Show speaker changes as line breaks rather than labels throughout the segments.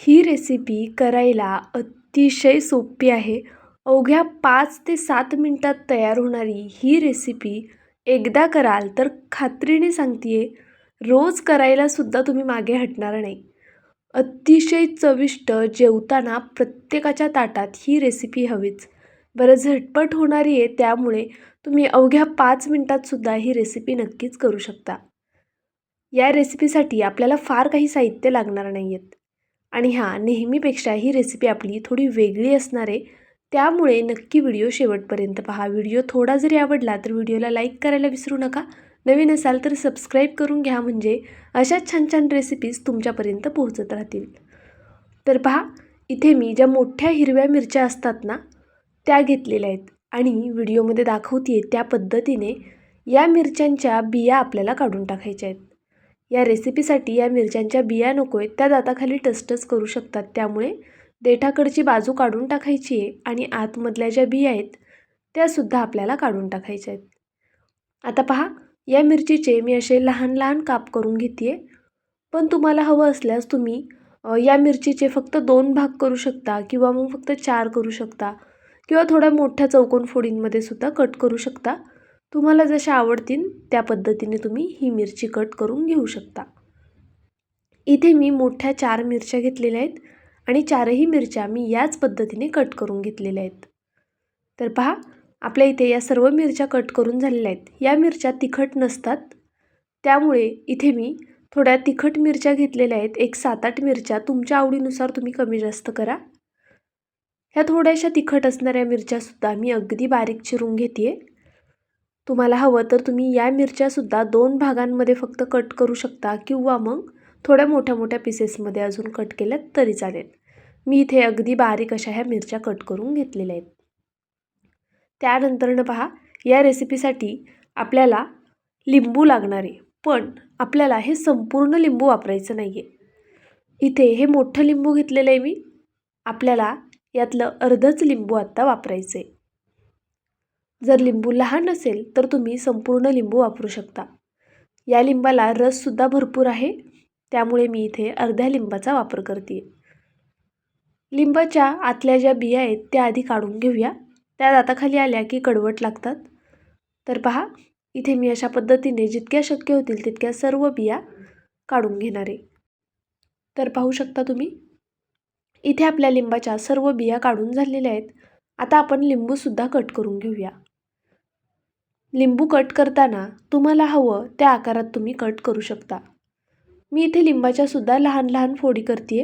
ही recipe करायला अतिशय सोपी आहे. अवघ्या पाच ते सात मिनटात तयार होणारी ही रेसिपी एकदा कराल तर खात्रीने सांगते रोज करायलासुद्धा तुम्ही मागे हटणार नाही. अतिशय चविष्ट जेवताना प्रत्येकाच्या ताटात ही रेसिपी हवीच. बरं झटपट होणारी आहे त्यामुळे तुम्ही अवघ्या पाच मिनटातसुद्धा ही रेसिपी नक्कीच करू शकता. या रेसिपीसाठी आपल्याला फार काही साहित्य लागणार नाही आहेत आणि हां नेहमीपेक्षा ही रेसिपी आपली थोडी वेगळी असणार आहे. त्यामुळे नक्की व्हिडिओ शेवटपर्यंत पहा. व्हिडिओ थोडा जरी आवडला तर व्हिडिओला लाईक करायला विसरू नका. नवीन असाल तर सबस्क्राईब करून घ्या म्हणजे अशाच छान छान रेसिपीज तुमच्यापर्यंत पोहोचत राहतील. तर पहा इथे मी ज्या मोठ्या हिरव्या मिरच्या असतात ना त्या घेतलेल्या आहेत. आणि व्हिडिओमध्ये दाखवते त्या पद्धतीने या मिरच्यांच्या बिया आपल्याला काढून टाकायच्या आहेत. या रेसिपीसाठी या मिरच्यांच्या बिया नको आहेत त्या दाताखाली टचटच करू शकतात. त्यामुळे देठाकडची बाजू काढून टाकायची आहे आणि आतमधल्या ज्या बिया आहेत त्यासुद्धा आपल्याला काढून टाकायच्या आहेत. आता पहा या मिरचीचे मी असे लहान लहान काप करून घेते पण तुम्हाला हवं असल्यास तुम्ही या मिरचीचे फक्त दोन भाग करू शकता किंवा मग फक्त चार करू शकता किंवा थोड्या मोठ्या चौकोन फोडींमध्ये सुद्धा कट करू शकता. तुम्हाला जशा आवडतील त्या पद्धतीने तुम्ही ही मिरची कट करून घेऊ शकता. इथे मी मोठ्या चार मिरच्या घेतलेल्या आहेत आणि चारही मिरच्या मी याच पद्धतीने कट करून घेतलेल्या आहेत. तर पहा आपल्या इथे या सर्व मिरच्या कट करून झालेल्या आहेत. या मिरच्या तिखट नसतात. त्यामुळे इथे मी थोड्या तिखट मिरच्या घेतलेल्या आहेत. एक सात आठ मिरच्या तुमच्या आवडीनुसार तुम्ही कमी जास्त करा. ह्या थोड्याशा तिखट असणाऱ्या मिरच्यासुद्धा मी अगदी बारीक चिरून घेते तुम्हाला हवं तर तुम्ही या मिरच्यासुद्धा दोन भागांमध्ये फक्त कट करू शकता किंवा मग थोड्या मोठ्या मोठ्या पीसेसमध्ये अजून कट केल्यात तरी चालेल. मी इथे अगदी बारीक अशा ह्या मिरच्या कट करून घेतलेल्या आहेत. त्यानंतरनं पहा या रेसिपीसाठी आपल्याला लिंबू लागणार आहे. पण आपल्याला हे संपूर्ण लिंबू वापरायचं नाही आहे इथे हे मोठं लिंबू घेतलेलं आहे मी. आपल्याला यातलं अर्धच लिंबू आत्ता वापरायचं आहे जर लिंबू लहान असेल तर तुम्ही संपूर्ण लिंबू वापरू शकता. या लिंबाला रससुद्धा भरपूर आहे. त्यामुळे मी इथे अर्ध्या लिंबाचा वापर करते. लिंबाच्या आतल्या ज्या बिया आहेत त्या आधी काढून घेऊया. त्या दाताखाली आल्या की कडवट लागतात. तर पहा इथे मी अशा पद्धतीने जितक्या शक्य होतील तितक्या सर्व बिया काढून घेणार. आहे तर पाहू शकता तुम्ही इथे आपल्या लिंबाच्या सर्व बिया काढून झालेल्या आहेत. आता आपण लिंबूसुद्धा कट करून घेऊया. लिंबू कट करताना तुम्हाला हवं त्या आकारात तुम्ही कट करू शकता. मी इथे लिंबाच्या सुद्धा लहान लहान फोडी करते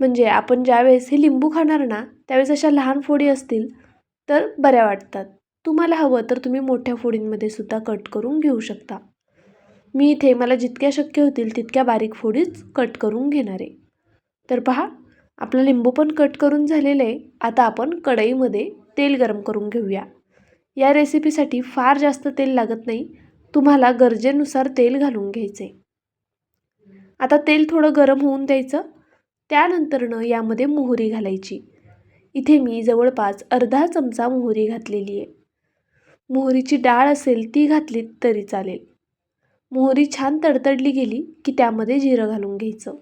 म्हणजे आपण ज्यावेळेस हे लिंबू खाणार ना त्यावेळेस अशा लहान फोडी असतील तर बऱ्या वाटतात. तुम्हाला हवं तर तुम्ही मोठ्या फोडींमध्ये सुद्धा कट करून घेऊ शकता. मी इथे मला जितक्या शक्य होतील तितक्या बारीक फोडीच कट करून घेणार. आहे तर पहा आपलं लिंबू पण कट करून झालेलं आहे. आता आपण कढईमध्ये तेल गरम करून घेऊया. या रेसिपीसाठी फार जास्त तेल लागत नाही. तुम्हाला गरजेनुसार तेल घालून घ्यायचे. आता तेल थोडं गरम होऊन द्यायचं. त्यानंतरनं यामध्ये मोहरी घालायची. इथे मी जवळपास अर्धा चमचा मोहरी घातलेली आहे. मोहरीची डाळ असेल ती घातली तरी चालेल. मोहरी छान तडतडली गेली की त्यामध्ये जिरं घालून घ्यायचं.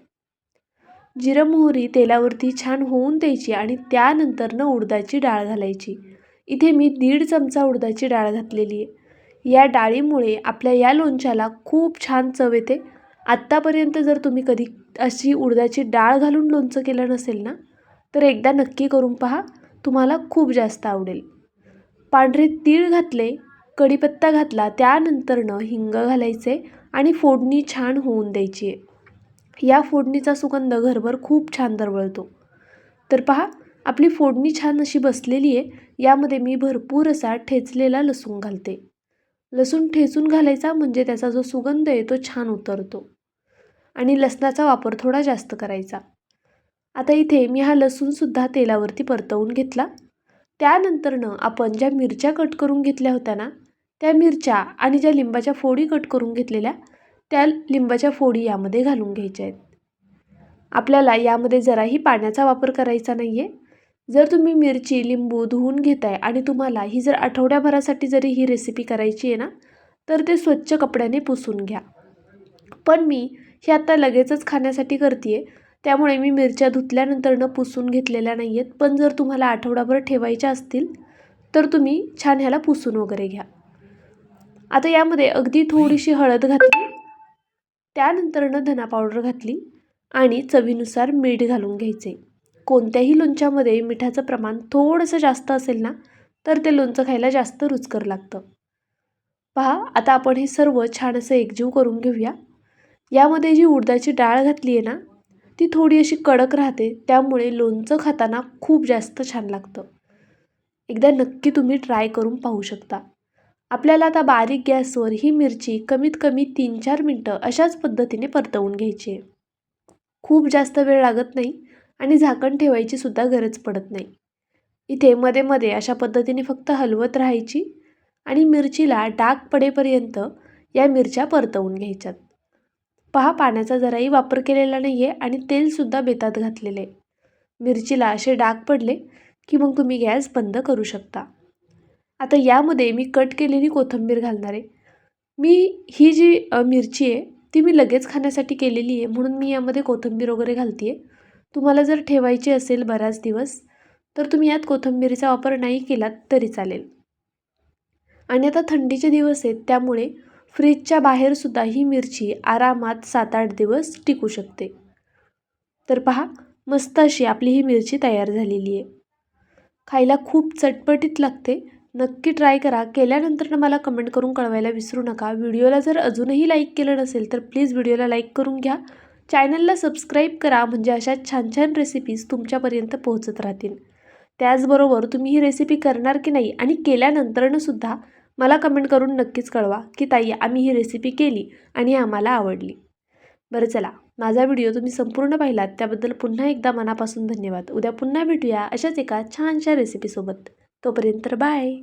जिरं मोहरी तेलावरती छान होऊन द्यायची आणि त्यानंतरनं उडदाची डाळ घालायची. इथे मी दीड चमचा उडदाची डाळ घातलेली आहे. या डाळीमुळे आपल्या या लोणच्याला खूप छान चव येते. आत्तापर्यंत जर तुम्ही कधी अशी उडदाची डाळ घालून लोणचं केलं नसेल ना तर एकदा नक्की करून पहा. तुम्हाला खूप जास्त आवडेल. पांढरे तीळ घातले कढीपत्ता घातला त्यानंतरनं हिंग घालायचे आणि फोडणी छान होऊन द्यायची आहे. या फोडणीचा सुगंध घरभर खूप छान दरवळतो. तर पहा आपली फोडणी छान अशी बसलेली आहे यामध्ये मी भरपूर असा ठेचलेला लसूण घालते. लसूण ठेचून घालायचा म्हणजे त्याचा जो सुगंध आहे तो छान उतरतो. आणि लसणाचा वापर थोडा जास्त करायचा. आता इथे मी हा लसूणसुद्धा तेलावरती परतवून घेतला. त्यानंतरनं आपण ज्या मिरच्या कट करून घेतल्या होत्या ना त्या मिरच्या आणि ज्या लिंबाच्या फोडी कट करून घेतलेल्या त्या लिंबाच्या फोडी यामध्ये घालून घ्यायच्या आहेत. आपल्याला यामध्ये जराही पाण्याचा वापर करायचा नाही आहे जर तुम्ही मिरची लिंबू धुवून घेताय आणि तुम्हाला ही जर आठवड्याभरासाठी जरी ही रेसिपी करायची आहे ना तर ते स्वच्छ कपड्याने पुसून घ्या. पण मी हे आत्ता लगेचच खाण्यासाठी करते आहे त्यामुळे मी मिरच्या धुतल्यानंतरनं पुसून घेतलेल्या नाही आहेत पण जर तुम्हाला आठवडाभर ठेवायच्या असतील तर तुम्ही छान ह्याला पुसून वगैरे घ्या. आता यामध्ये अगदी थोडीशी हळद घातली त्यानंतरनं धना पावडर घातली आणि चवीनुसार मीठ घालून घ्यायचे. कोणत्याही लोणच्यामध्ये मिठाचं प्रमाण थोडंसं जास्त असेल ना तर ते लोणचं खायला जास्त रुचकर लागतं. पहा आता आपण हे सर्व छान असं एकजीव करून घेऊया. यामध्ये जी उडदाची डाळ घातली आहे ना ती थोडी अशी कडक राहते त्यामुळे लोणचं खाताना खूप जास्त छान लागतं. एकदा नक्की तुम्ही ट्राय करून पाहू शकता. आपल्याला आता बारीक गॅसवर ही मिरची कमीत कमी तीन चार मिनटं अशाच पद्धतीने परतवून घ्यायची आहे. खूप जास्त वेळ लागत नाही आणि झाकण ठेवायची सुद्धा गरज पडत नाही. इथे मध्ये मध्ये अशा पद्धतीने फक्त हलवत राहायची आणि मिरचीला डाग पडेपर्यंत या मिरच्या परतवून घ्यायच्यात. पहा पाण्याचा जराही वापर केलेला नाही आहे आणि तेलसुद्धा बेतात घातलेले. मिरचीला असे डाग पडले की मग तुम्ही गॅस बंद करू शकता. आता यामध्ये मी कट केलेली कोथिंबीर घालणार आहे. मी ही जी मिरची आहे ती मी लगेच खाण्यासाठी केलेली आहे म्हणून मी यामध्ये कोथिंबीर वगैरे घालते आहे तुम्हाला जर ठेवायची असेल बराच दिवस तर तुम्ही यात कोथिंबीरीचा वापर नाही केलात तरी चालेल. आणि आता थंडीचे दिवस आहेत त्यामुळे फ्रीजच्या बाहेरसुद्धा ही मिरची आरामात सात आठ दिवस टिकू शकते. तर पहा मस्त अशी आपली ही मिरची तयार झालेली आहे. खायला खूप चटपटीत लागते. नक्की ट्राय करा. केल्यानंतर मला कमेंट करून कळवायला विसरू नका. व्हिडिओला जर अजूनही लाईक केलं नसेल तर प्लीज व्हिडिओला लाईक करून घ्या. चॅनलला सबस्क्राईब करा म्हणजे अशा छान छान रेसिपीज तुमच्यापर्यंत पोहोचत राहतील. त्याचबरोबर तुम्ही ही रेसिपी करणार की नाही आणि केल्यानंतरनं सुद्धा मला कमेंट करून नक्कीच कळवा की ताई आम्ही ही रेसिपी केली आणि आम्हाला आवडली. बरं चला माझा व्हिडिओ तुम्ही संपूर्ण पाहिलात त्याबद्दल पुन्हा एकदा मनापासून धन्यवाद. उद्या पुन्हा भेटूया अशाच एका छानशा रेसिपीसोबत तोपर्यंत बाय